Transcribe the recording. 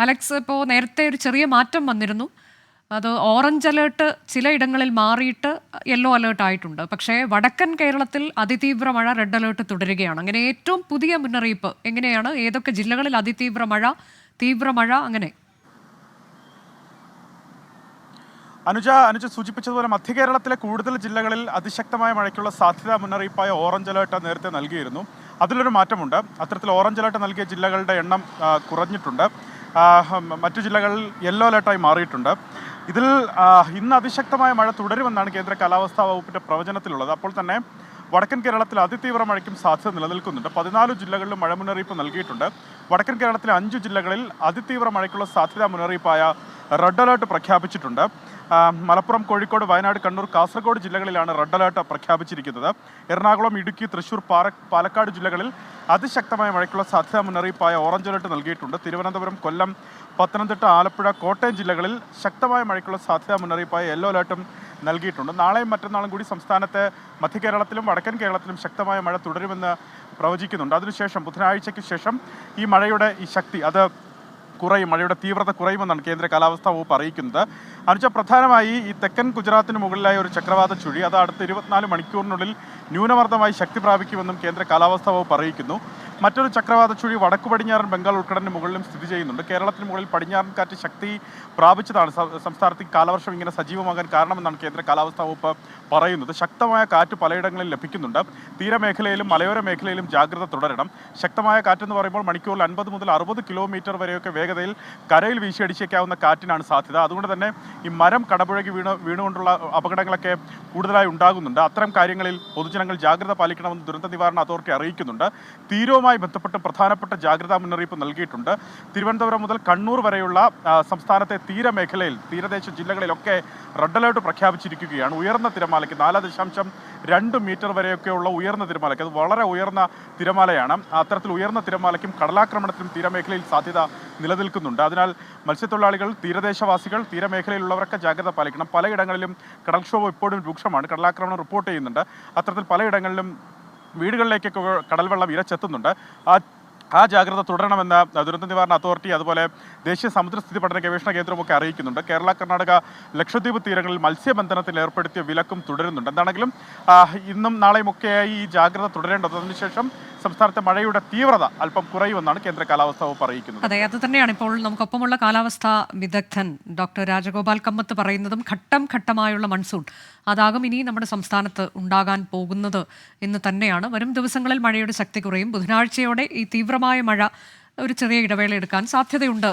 Alex ഇപ്പോൾ നേരത്തെ ഒരു ചെറിയ മാറ്റം വന്നിരുന്നു. അത് ഓറഞ്ച് അലേർട്ട് ചിലയിടങ്ങളിൽ മാറിയിട്ട് യെല്ലോ അലേർട്ട് ആയിട്ടുണ്ട്. പക്ഷേ വടക്കൻ കേരളത്തിൽ അതിതീവ്ര മഴ റെഡ് അലേർട്ട് തുടരുകയാണ്. അങ്ങനെ ഏറ്റവും പുതിയ മുന്നറിയിപ്പ് എങ്ങനെയാണ്? ഏതൊക്കെ ജില്ലകളിൽ അതിതീവ്ര മഴ തീവ്ര മഴ അങ്ങനെ? അനുജ അനുജ സൂചിപ്പിച്ചതുപോലെ മധ്യ കേരളത്തിലെ കൂടുതൽ ജില്ലകളിൽ അതിശക്തമായ മഴയ്ക്കുള്ള സാധ്യതാ മുന്നറിയിപ്പായ ഓറഞ്ച് അലേർട്ട് നേരത്തെ നൽകിയിരുന്നു. അതിലൊരു മാറ്റമുണ്ട്. അത്തരത്തിൽ ഓറഞ്ച് അലേർട്ട് നൽകിയ ജില്ലകളുടെ എണ്ണം കുറഞ്ഞിട്ടുണ്ട്. മറ്റു ജില്ലകളിൽ യെല്ലോ അലേർട്ടായി മാറിയിട്ടുണ്ട്. ഇതിൽ ഇന്ന് അതിശക്തമായ മഴ തുടരുമെന്നാണ് കേന്ദ്ര കാലാവസ്ഥാ വകുപ്പിന്റെ പ്രവചനത്തിലുള്ളത്. അപ്പോൾ തന്നെ വടക്കൻ കേരളത്തിൽ അതിതീവ്ര മഴയ്ക്കും സാധ്യത നിലനിൽക്കുന്നുണ്ട്. പതിനാല് ജില്ലകളിലും മഴ മുന്നറിയിപ്പ് നൽകിയിട്ടുണ്ട്. വടക്കൻ കേരളത്തിലെ അഞ്ച് ജില്ലകളിൽ അതിതീവ്ര മഴയ്ക്കുള്ള സാധ്യതാ മുന്നറിയിപ്പായ റെഡ് അലേർട്ട് പ്രഖ്യാപിച്ചിട്ടുണ്ട്. മലപ്പുറം കോഴിക്കോട് വയനാട് കണ്ണൂർ കാസർഗോഡ് ജില്ലകളിലാണ് റെഡ് അലേർട്ട് പ്രഖ്യാപിച്ചിരിക്കുന്നത്. എറണാകുളം ഇടുക്കി തൃശൂർ പാല പാലക്കാട് ജില്ലകളിൽ അതിശക്തമായ മഴയ്ക്കുള്ള സാധ്യതാ മുന്നറിയിപ്പായ ഓറഞ്ച് അലേർട്ട് നൽകിയിട്ടുണ്ട്. തിരുവനന്തപുരം കൊല്ലം പത്തനംതിട്ട ആലപ്പുഴ കോട്ടയം ജില്ലകളിൽ ശക്തമായ മഴയ്ക്കുള്ള സാധ്യതാ മുന്നറിയിപ്പായ യെല്ലോ അലേർട്ടും നൽകിയിട്ടുണ്ട്. നാളെയും മറ്റന്നാളും കൂടി സംസ്ഥാനത്തെ മധ്യ കേരളത്തിലും വടക്കൻ കേരളത്തിലും ശക്തമായ മഴ തുടരുമെന്ന് പ്രവചിക്കുന്നുണ്ട്. അതിനുശേഷം ബുധനാഴ്ചയ്ക്ക് ശേഷം ഈ മഴയുടെ ഈ ശക്തി അത് കുറയും. മഴയുടെ തീവ്രത കുറയുമെന്നാണ് കേന്ദ്ര കാലാവസ്ഥാ വകുപ്പ് അറിയിക്കുന്നത്. അനുവച്ച പ്രധാനമായി ഈ തെക്കൻ ഗുജറാത്തിന് മുകളിലായ ഒരു ചക്രവാത ചുഴി. അത് അടുത്ത ഇരുപത്തിനാല് മണിക്കൂറിനുള്ളിൽ ന്യൂനമർദ്ദമായി ശക്തി പ്രാപിക്കുമെന്നും കേന്ദ്ര കാലാവസ്ഥാ വകുപ്പ് അറിയിക്കുന്നു. മറ്റൊരു ചക്രവാത ചുഴി വടക്കു പടിഞ്ഞാറൻ ബംഗാൾ ഉൾക്കടലിന് മുകളിലും സ്ഥിതി ചെയ്യുന്നുണ്ട്. കേരളത്തിന് മുകളിൽ പടിഞ്ഞാറൻ കാറ്റ് ശക്തി പ്രാപിച്ചതാണ്. സംസ്ഥാനത്ത് കാലവർഷം ഇങ്ങനെ സജീവമാകാൻ കാരണമെന്നാണ് കേന്ദ്ര കാലാവസ്ഥാ വകുപ്പ് പറയുന്നത്. ശക്തമായ കാറ്റ് പലയിടങ്ങളിൽ ലഭിക്കുന്നുണ്ട്. തീരമേഖലയിലും മലയോര മേഖലയിലും ജാഗ്രത തുടരണം. ശക്തമായ കാറ്റെന്ന് പറയുമ്പോൾ മണിക്കൂറിൽ അൻപത് മുതൽ അറുപത് കിലോമീറ്റർ വരെയൊക്കെ വേഗതയിൽ കരയിൽ വീശിയടിച്ചേക്കാവുന്ന കാറ്റിനാണ് സാധ്യത. അതുകൊണ്ട് തന്നെ ഈ മരം കടപുഴകി വീണ് വീണുകൊണ്ടുള്ള അപകടങ്ങളൊക്കെ കൂടുതലായി ഉണ്ടാകുന്നുണ്ട്. അത്തരം കാര്യങ്ങളിൽ പൊതുജനങ്ങൾ ജാഗ്രത പാലിക്കണമെന്ന് ദുരന്ത നിവാരണ അതോറിറ്റി അറിയിക്കുന്നുണ്ട്. തീരവുമായി ബന്ധപ്പെട്ട് പ്രധാനപ്പെട്ട ജാഗ്രതാ മുന്നറിയിപ്പ് നൽകിയിട്ടുണ്ട്. തിരുവനന്തപുരം മുതൽ കണ്ണൂർ വരെയുള്ള സംസ്ഥാനത്തെ തീരമേഖലയിൽ തീരദേശ ജില്ലകളിലൊക്കെ റെഡ് അലേർട്ട് പ്രഖ്യാപിച്ചിരിക്കുകയാണ്. ഉയർന്ന തിരമാലയ്ക്ക് നാല് ദശാംശം രണ്ട് മീറ്റർ വരെയൊക്കെയുള്ള ഉയർന്ന തിരമാലയ്ക്ക് അത് വളരെ ഉയർന്ന തിരമാലയാണ്. അത്തരത്തിൽ ഉയർന്ന തിരമാലയ്ക്കും കടലാക്രമണത്തിനും തീരമേഖലയിൽ സാധ്യത നിലനിൽക്കുന്നുണ്ട്. അതിനാൽ മത്സ്യത്തൊഴിലാളികൾ തീരദേശവാസികൾ തീരമേഖലയിലുള്ളവരൊക്കെ ജാഗ്രത പാലിക്കണം. പലയിടങ്ങളിലും കടൽക്ഷോഭം ഇപ്പോഴും രൂക്ഷമാണ്. കടലാക്രമണം റിപ്പോർട്ട് ചെയ്യുന്നുണ്ട്. അത്തരത്തിൽ പലയിടങ്ങളിലും വീടുകളിലേക്കൊക്കെ കടൽവെള്ളം ഇരച്ചെത്തുന്നുണ്ട്. ആ ആ ജാഗ്രത തുടരണമെന്ന് ദുരന്ത നിവാരണ അതോറിറ്റി അതുപോലെ ദേശീയ സമുദ്രസ്ഥിതി പഠന ഗവേഷണ കേന്ദ്രമൊക്കെ അറിയിക്കുന്നുണ്ട്. കേരള കർണാടക ലക്ഷദ്വീപ് തീരങ്ങളിൽ മത്സ്യബന്ധനത്തിൽ ഏർപ്പെടുത്തിയ വിലക്കും തുടരുന്നുണ്ട്. എന്താണെങ്കിലും ഇന്നും നാളെയും ഒക്കെയായി ഈ ജാഗ്രത തുടരേണ്ടത്. അതിനുശേഷം സംസ്ഥാനത്തെ മഴയുടെ തീവ്രത അല്പം കുറയുമെന്നാണ് കേന്ദ്ര കാലാവസ്ഥാ വകുപ്പ് അറിയിക്കുന്നത്. അതെ അത് തന്നെയാണ്. ഇപ്പോൾ നമുക്കൊപ്പമുള്ള കാലാവസ്ഥാ വിദഗ്ധൻ ഡോക്ടർ രാജഗോപാൽ കമ്മത്ത് പറയുന്നതും ഘട്ടം ഘട്ടമായുള്ള മൺസൂൺ അതാകും ഇനി നമ്മുടെ സംസ്ഥാനത്ത് ഉണ്ടാകാൻ പോകുന്നത് എന്ന് തന്നെയാണ്. വരും ദിവസങ്ങളിൽ മഴയുടെ ശക്തി കുറയും. ബുധനാഴ്ചയോടെ ഈ തീവ്രമായ മഴ ഒരു ചെറിയ ഇടവേള എടുക്കാൻ സാധ്യതയുണ്ട്.